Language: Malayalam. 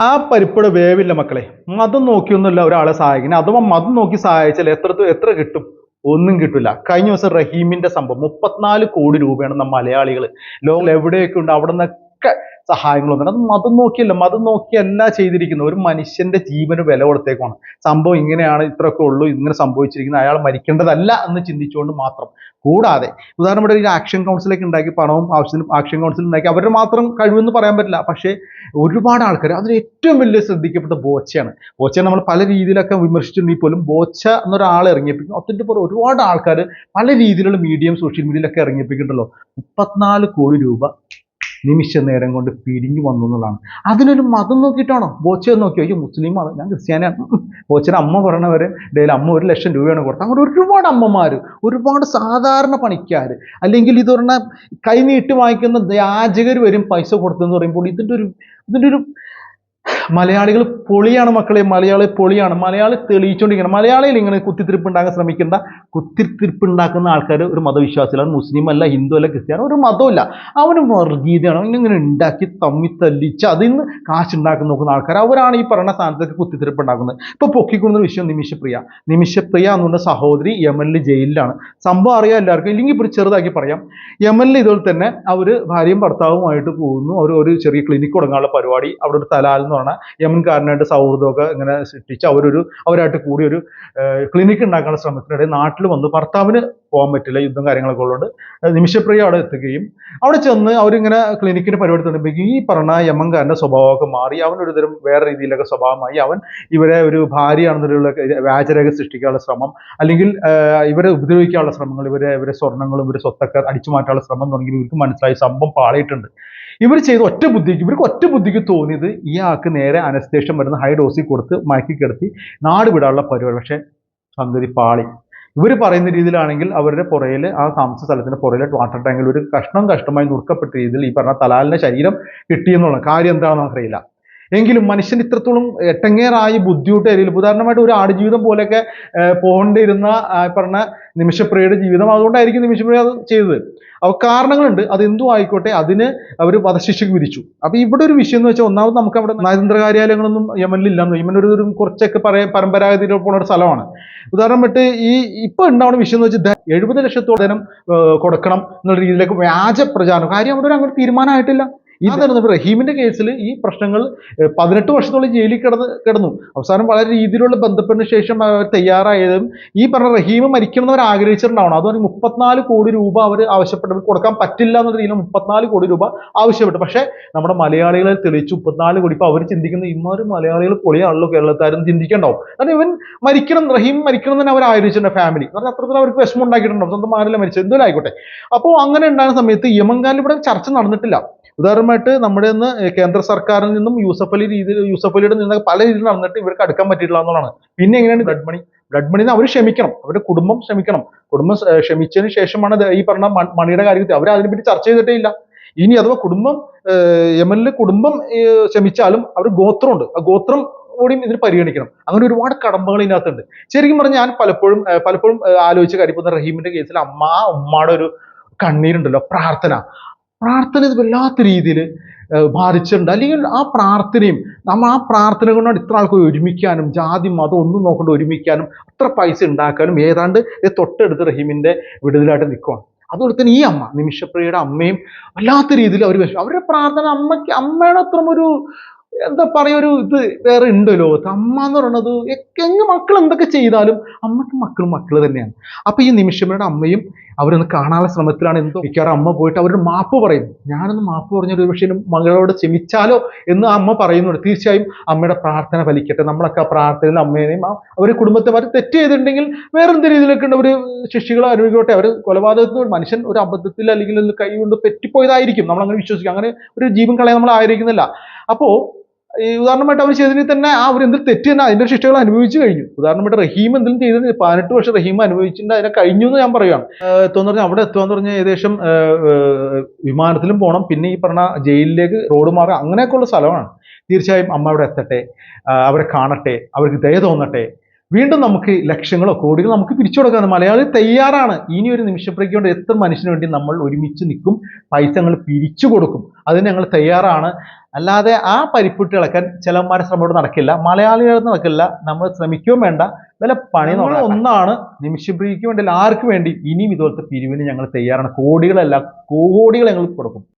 ആ പരിപ്പട വേവില്ല മക്കളെ. മതം നോക്കിയൊന്നുമില്ല ഒരാളെ സഹായിക്കുന്നത് അഥവാ മതം നോക്കി സഹായിച്ചാൽ എത്ര എത്ര കിട്ടും? ഒന്നും കിട്ടില്ല കഴിഞ്ഞ ദിവസം റഹീമിന്റെ സംഭവം. മുപ്പത്തിനാല് കോടി രൂപയാണ് നമ്മ മലയാളികൾ ലോകം എവിടെയൊക്കെ ഉണ്ട്? അവിടെ നിന്നൊക്കെ സഹായങ്ങളൊന്നും അത് മതം നോക്കിയല്ല. മതം നോക്കിയല്ല ചെയ്തിരിക്കുന്നത്. ഒരു മനുഷ്യന്റെ ജീവന് വില കൊടുത്തേക്കാണ് സംഭവം ഇങ്ങനെയാണ് ഇത്രയൊക്കെ ഉള്ളൂ ഇങ്ങനെ സംഭവിച്ചിരിക്കുന്നത്. അയാൾ മരിക്കേണ്ടതല്ല എന്ന് ചിന്തിച്ചുകൊണ്ട് മാത്രം. കൂടാതെ ഉദാഹരണം ഇവിടെ ഒരു ആക്ഷൻ കൗൺസിലൊക്കെ ഉണ്ടാക്കി പണവും ആവശ്യത്തിന് ആക്ഷൻ കൗൺസിൽ ഉണ്ടാക്കി അവരുടെ മാത്രം കഴിവെന്ന് പറയാൻ പറ്റില്ല. പക്ഷേ ഒരുപാട് ആൾക്കാർ അതിൽ ഏറ്റവും വലിയ ശ്രദ്ധിക്കപ്പെട്ട ബോച്ചയാണ്. ബോച്ചയെ നമ്മൾ പല രീതിയിലൊക്കെ വിമർശിച്ചിട്ടുണ്ടെങ്കിൽ പോലും ബോച്ച എന്നൊരാൾ ഇറങ്ങിയപ്പിക്കും അതിന്റെ പുറം ഒരുപാട് ആൾക്കാർ പല രീതിയിലുള്ള മീഡിയം സോഷ്യൽ മീഡിയയിലൊക്കെ ഇറങ്ങിപ്പിക്കുന്നുണ്ടല്ലോ. മുപ്പത്തിനാല് കോടി രൂപ നിമിഷ നേരം കൊണ്ട് പിരിഞ്ഞു വന്നു എന്നുള്ളതാണ്. അതിനൊരു മതം നോക്കിയിട്ടാണോ? ബോച്ച നോക്കി അയ്യോ മുസ്ലിമാണ്. ഞാൻ ക്രിസ്ത്യാനിയാണ്. ബോച്ചയുടെ അമ്മ പറയണവരെ ഡെയിലി അമ്മ ഒരു ലക്ഷം രൂപയാണ് കൊടുത്തത്. അങ്ങനെ ഒരുപാട് അമ്മമാർ ഒരുപാട് സാധാരണ പണിക്കാർ അല്ലെങ്കിൽ ഇത് പറഞ്ഞാൽ കൈനീട്ടി വാങ്ങിക്കുന്ന യാചകർ വരും പൈസ കൊടുത്തെന്ന് പറയുമ്പോൾ ഇതിന്റെ ഒരു ഇതിന്റെ ഒരു മലയാളികൾ പൊളിയാണ് മക്കളെ മലയാളി പൊളിയാണ്. മലയാളി തെളിയിച്ചുകൊണ്ടിരിക്കണം മലയാളിയിൽ ഇങ്ങനെ കുത്തിത്തിരിപ്പ് ഉണ്ടാക്കാൻ ശ്രമിക്കേണ്ട. കുത്തിത്തിരിപ്പ് ഉണ്ടാക്കുന്ന ആൾക്കാർ ഒരു മതവിശ്വാസികളാണ് മുസ്ലിം അല്ല ഹിന്ദു അല്ല ക്രിസ്ത്യാനോ ഒരു മതമില്ല അവന് വർഗീയതയാണ്. അവൻ ഇങ്ങനെ ഉണ്ടാക്കി തമ്മി തല്ലിച്ച് അതിൽ നിന്ന് കാശ് ഉണ്ടാക്കാൻ നോക്കുന്ന ആൾക്കാർ അവരാണ് ഈ പറയുന്ന സ്ഥാനത്തേക്ക് കുത്തിത്തിരിപ്പ് ഉണ്ടാക്കുന്നത് ഇപ്പൊ പൊക്കിക്കൊണ്ടുന്ന വിഷയം നിമിഷപ്രിയ. നിമിഷപ്രിയ എന്ന് പറഞ്ഞ സഹോദരി യമനിൽ ജയിലിലാണ്. സംഭവം അറിയാം എല്ലാവർക്കും. ഇല്ലെങ്കിൽ ഇപ്പോൾ ചെറുതാക്കി പറയാം. യമനിൽ ഇതുപോലെ തന്നെ അവർ ഭാര്യയും ഭർത്താവുമായിട്ട് പോകുന്നു. അവർ ഒരു ചെറിയ ക്ലിനിക്ക് തുടങ്ങാനുള്ള പരിപാടി അവിടെ ഒരു തലാൽ എന്ന് പറഞ്ഞാൽ യമൻകാരനായിട്ട് സൗഹൃദമൊക്കെ ഇങ്ങനെ സൃഷ്ടിച്ച് അവരൊരു അവരായിട്ട് കൂടി ഒരു ക്ലിനിക്ക് ഉണ്ടാക്കാനുള്ള ശ്രമത്തിനിടെ നാട്ടിൽ വന്ന് ഭർത്താവിന് പോകാൻ പറ്റില്ല യുദ്ധം കാര്യങ്ങളൊക്കെ ഉള്ളതുകൊണ്ട്. നിമിഷപ്രിയ അവിടെ എത്തുകയും അവിടെ ചെന്ന് അവരിങ്ങനെ ക്ലിനിക്കിന് പരിപാടി തുടങ്ങുമ്പോഴേക്കും ഈ പറഞ്ഞ യമൻകാരന്റെ സ്വഭാവമൊക്കെ മാറി അവൻ ഒരു തരം വേറെ രീതിയിലൊക്കെ സ്വഭാവമായി അവൻ ഇവരെ ഒരു ഭാര്യയാണെന്നുള്ള വ്യാജരേഖ സൃഷ്ടിക്കാനുള്ള ശ്രമം അല്ലെങ്കിൽ ഇവരെ ഉപദ്രവിക്കാനുള്ള ശ്രമങ്ങൾ ഇവരെ ഇവരെ സ്വർണങ്ങളും ഇവരെ സ്വത്തൊക്കെ അടിച്ചു മാറ്റാനുള്ള ശ്രമം തുടങ്ങി ഇവർക്ക് മനസ്സിലായി സംഭവം പാളിയിട്ടുണ്ട്. ഇവർ ചെയ്ത ഒറ്റ ബുദ്ധിക്ക് ഇവർക്ക് ഒറ്റ ബുദ്ധിക്ക് തോന്നിയത് ഇയാൾക്ക് ആൾക്ക് നേരെ അനസ്തേഷം വരുന്ന ഹൈ ഡോസിൽ കൊടുത്ത് മയക്കി കിടത്തി നാട് വിടാനുള്ള പരിപാടി. പക്ഷേ സംഗതി പാളി. ഇവർ പറയുന്ന രീതിയിലാണെങ്കിൽ അവരുടെ പുറയിൽ ആ താമസ സ്ഥലത്തിന്റെ പുറയിലെ വാട്ടർ ടാങ്കിൽ ഒരു കഷ്ണം കഷ്ടമായി നുറുക്കപ്പെട്ട രീതിയിൽ ഈ പറഞ്ഞ തലാലിന്റെ ശരീരം കിട്ടിയെന്നുള്ള കാര്യം എന്താണെന്ന് നമുക്കറിയില്ല. എങ്കിലും മനുഷ്യൻ ഇത്രത്തോളം എട്ടങ്ങേറായി ബുദ്ധിയുട്ട് ഏരിയയിൽ ഉദാഹരണമായിട്ട് ഒരു ആടുജീവിതം പോലെയൊക്കെ പോകേണ്ടിയിരുന്ന പറഞ്ഞ നിമിഷപ്രിയയുടെ ജീവിതം. അതുകൊണ്ടായിരിക്കും നിമിഷപ്രിയ അത് ചെയ്തത്. അവ കാരണങ്ങളുണ്ട്. അത് എന്തും ആയിക്കോട്ടെ അതിന് അവർ വധശിക്ഷയ്ക്ക് വിധിച്ചു. അപ്പോൾ ഇവിടെ ഒരു വിഷയം എന്ന് വെച്ചാൽ ഒന്നാമത് നമുക്ക് അവിടെ നയതന്ത്ര കാര്യാലയങ്ങളൊന്നും യമനിൽ ഇല്ലെന്ന് യമൻ ഒരു ഒരു കുറച്ചൊക്കെ പറയ പരമ്പരാഗതിയിൽ പോണ ഒരു സ്ഥലമാണ്. ഉദാഹരണമായിട്ട് ഈ ഇപ്പൊ ഉണ്ടാവുന്ന വിഷയം എന്ന് വെച്ചാൽ എഴുപത് ലക്ഷത്തോളം കൊടുക്കണം എന്നുള്ള രീതിയിലേക്ക് വ്യാജ പ്രചാരണം. കാര്യം അവിടെ ഒരു അങ്ങനെ തീരുമാനമായിട്ടില്ല. ഇതായിരുന്നു റഹീമിന്റെ കേസിൽ ഈ പ്രശ്നങ്ങൾ പതിനെട്ട് വർഷത്തോളം ജയിലിൽ കിടന്ന് കിടന്നു. അവസാനം വളരെ രീതിയിലുള്ള ബന്ധപ്പെട്ടതിന് ശേഷം അവർ തയ്യാറായതും ഈ പറഞ്ഞ റഹീം മരിക്കണമെന്ന് അവർ ആഗ്രഹിച്ചിട്ടുണ്ടാവണം. അതുപോലെ മുപ്പത്തിനാല് കോടി രൂപ അവർ ആവശ്യപ്പെട്ടവർ കൊടുക്കാൻ പറ്റില്ല എന്ന രീതിയിൽ മുപ്പത്തിനാല് കോടി രൂപ ആവശ്യപ്പെട്ടു. പക്ഷേ നമ്മുടെ മലയാളികളെ തെളിയിച്ചു. മുപ്പത്തിനാല് കോടി ഇപ്പൊ അവർ ചിന്തിക്കുന്ന ഇമാര് മലയാളികൾ പൊളിയാണല്ലോ കേരളത്താരും ചിന്തിക്കണ്ടാവും. കാരണം ഇവൻ മരിക്കണം റഹീം മരിക്കണം എന്ന് തന്നെ അവർ ആഗ്രഹിച്ചിട്ടുണ്ട് ഫാമിലി കാരണം അത്രത്തിൽ അവർക്ക് വിഷമം ഉണ്ടാക്കിയിട്ടുണ്ടാവും. സ്വന്തം മാരല്ല മരിച്ചത്. എന്തെങ്കിലും ആയിക്കോട്ടെ. അപ്പോൾ അങ്ങനെ ഉണ്ടായ സമയത്ത് യമങ്കാലിവിടെ ഇവിടെ ചർച്ച നടന്നിട്ടില്ല. ഉദാഹരണമായിട്ട് നമ്മുടെ ഇന്ന് കേന്ദ്ര സർക്കാരിൽ നിന്നും യൂസഫ് അലി രീതിയിൽ യൂസഫ് അലിയുടെ നിന്ന് പല രീതിയിൽ നടന്നിട്ട് ഇവർക്ക് അടുക്കാൻ പറ്റിയിട്ടില്ല എന്നുള്ളതാണ്. പിന്നെ എങ്ങനെയാണ് ബ്ലഡ് മണി? ബ്ലഡ് മണി അവർ ക്ഷമിക്കണം. അവരുടെ കുടുംബം ക്ഷമിക്കണം. കുടുംബം ക്ഷമിച്ചതിന് ശേഷമാണ് ഈ പറഞ്ഞ മണിയുടെ കാര്യത്തിൽ അവർ അതിനെപ്പറ്റി ചർച്ച ചെയ്തിട്ടേ ഇല്ല ഇനി അഥവാ കുടുംബം എം എൽ എ കുടുംബം ക്ഷമിച്ചാലും അവർ ഗോത്രമുണ്ട്. ആ ഗോത്രം കൂടിയും ഇതിന് പരിഗണിക്കണം. അങ്ങനെ ഒരുപാട് കടമ്പകൾ ഇതിനകത്തുണ്ട്. ശരിക്കും പറഞ്ഞാൽ ഞാൻ പലപ്പോഴും പലപ്പോഴും ആലോചിച്ച കാര്യം റഹീമിന്റെ കേസിൽ അമ്മ ഉമ്മയുടെ ഒരു കണ്ണീരുണ്ടല്ലോ പ്രാർത്ഥന. പ്രാർത്ഥന ഇത് വല്ലാത്ത രീതിയിൽ ബാധിച്ചിട്ടുണ്ട്. അല്ലെങ്കിൽ ആ പ്രാർത്ഥനയും നമ്മൾ ആ പ്രാർത്ഥന കൊണ്ടാണ് ഇത്ര ആൾക്ക് ഒരുമിക്കാനും ജാതി മതം ഒന്നും നോക്കൊണ്ട് ഒരുമിക്കാനും അത്ര പൈസ ഉണ്ടാക്കാനും ഏതാണ്ട് തൊട്ടടുത്ത് റഹീമിന്റെ വിടുതലായിട്ട് നിൽക്കുകയാണ് അതുപോലെ തന്നെ ഈ അമ്മ നിമിഷപ്രിയയുടെ അമ്മയും വല്ലാത്ത രീതിയിൽ അവർ അവരുടെ പ്രാർത്ഥന അമ്മയ്ക്ക് അമ്മയുടെ അത്ര ഒരു എന്താ പറയുക ഒരു ഇത് വേറെ ഉണ്ട് ലോകത്ത്. അമ്മ എന്ന് പറയുന്നത് എങ്ങ് മക്കൾ എന്തൊക്കെ ചെയ്താലും അമ്മയ്ക്ക് മക്കൾ മക്കൾ തന്നെയാണ്. അപ്പൊ ഈ നിമിഷമ്മയുടെ അമ്മയും അവരൊന്ന് കാണാനുള്ള ശ്രമത്തിലാണ് എന്തോ. മിക്കവാറും അമ്മ പോയിട്ട് അവരുടെ മാപ്പ് പറയും. ഞാനൊന്ന് മാപ്പ് പറഞ്ഞൊരു പക്ഷേ മകളോട് ക്ഷമിച്ചാലോ എന്ന് അമ്മ പറയുന്നുണ്ട്. തീർച്ചയായും അമ്മയുടെ പ്രാർത്ഥന ഫലിക്കട്ടെ. നമ്മളൊക്കെ ആ പ്രാർത്ഥനയിൽ അമ്മേനെയും അവരുടെ കുടുംബത്തെ അവർ തെറ്റ് ചെയ്തിട്ടുണ്ടെങ്കിൽ വേറെ എന്ത് രീതിയിലൊക്കെ ഉണ്ട്? ശിക്ഷികളോ അനുഭവിക്കട്ടെ. അവർ കൊലപാതകത്തിന് മനുഷ്യൻ ഒരു അബദ്ധത്തിൽ അല്ലെങ്കിൽ കൈ കൊണ്ട് പെറ്റിപ്പോയതായിരിക്കും. നമ്മൾ അങ്ങനെ വിശ്വസിക്കും. അങ്ങനെ ഒരു ജീവൻ കളയാൻ നമ്മൾ ആയിരിക്കുന്നില്ല അപ്പോ ഈ ഉദാഹരണമായിട്ട് അവർ ചെയ്തതിൽ തന്നെ ആ അവർ എന്ത് തെറ്റ് തന്നെ അതിന്റെ ശിക്ഷകൾ അനുഭവിച്ചു കഴിഞ്ഞു. ഉദാഹരണമായിട്ട് റഹീം എന്തെങ്കിലും ചെയ്തത് പതിനെട്ട് വർഷം റഹീം അനുഭവിച്ചിട്ടുണ്ട് അതിനെ കഴിഞ്ഞു എന്ന് ഞാൻ പറയുകയാണ് എത്തുമെന്ന് പറഞ്ഞാൽ അവിടെ എത്തുക എന്ന് പറഞ്ഞാൽ ഏകദേശം വിമാനത്തിലും പോകണം പിന്നെ ഈ പറഞ്ഞ ജയിലിലേക്ക് റോഡ് മാറുക അങ്ങനെയൊക്കെയുള്ള സ്ഥലമാണ്. തീർച്ചയായും അമ്മ അവിടെ എത്തട്ടെ അവരെ കാണട്ടെ അവർക്ക് ദയ തോന്നട്ടെ. വീണ്ടും നമുക്ക് ലക്ഷങ്ങളോ കോടികളോ നമുക്ക് പിരിച്ചു കൊടുക്കാം മലയാളി തയ്യാറാണ്. ഇനി ഒരു നിമിഷപ്രയ്ക്ക് കൊണ്ട് എത്ര മനുഷ്യന് വേണ്ടി നമ്മൾ ഒരുമിച്ച് നിൽക്കും? പൈസ ഞങ്ങൾ പിരിച്ചു കൊടുക്കും. അതിന് ഞങ്ങൾ തയ്യാറാണ്. അല്ലാതെ ആ പരിപ്പിട്ട് ഇളക്കാൻ ചിലന്മാരെ ശ്രമം ഇവിടെ നടക്കില്ല. മലയാളികൾ നടക്കില്ല. നമ്മൾ ശ്രമിക്കുകയും വേണ്ട. വില പണി നമ്മൾ ഒന്നാണ്. നിമിഷപ്രിയക്ക് വേണ്ടി ആർക്ക് വേണ്ടി? ഇനിയും ഇതുപോലത്തെ പിരിവിന് ഞങ്ങൾ തയ്യാറാണ്. കോടികളല്ല കോടികൾ ഞങ്ങൾ കൊടുക്കും.